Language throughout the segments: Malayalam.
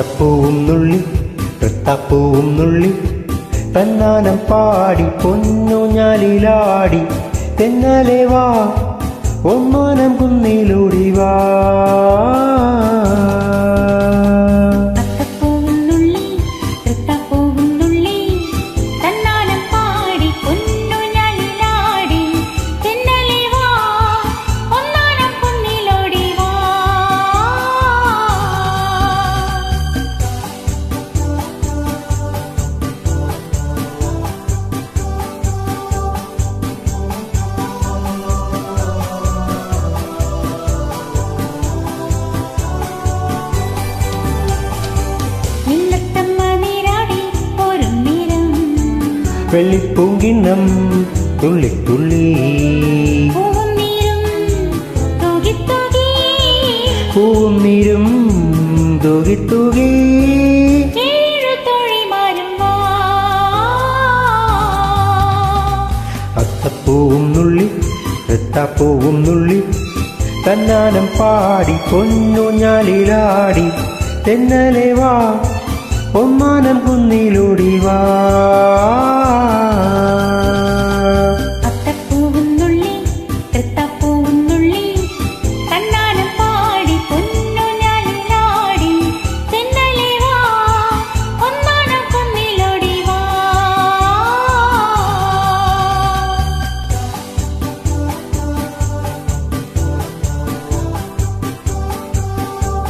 അത്തപ്പൂവും നുള്ളി തൃത്തപ്പൂവും നുള്ളി തന്നാനം പാടി പൊന്നു ഞാലിലാടി തെന്നലെ വാ ഒന്നാനം കുന്നിലൂടി വാ. വെള്ളിപ്പൂങ്കിണ്ണം തുള്ളി തുള്ളി പൂവും നീരും തൂകി തൂകി പൂവും നീരും തൂകി തൂകി ഏഴു തോഴിമാരും വാ. അത്തപ്പൂവും നുള്ളി തൃത്തപ്പൂവും നുള്ളി. തന്നാനം പാടി പൊന്നു ഞാലിലാടി. തെന്നലെ വാ ഒമ്മാനം കുന്നിലൂടി വാ.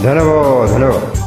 De nuevo, de.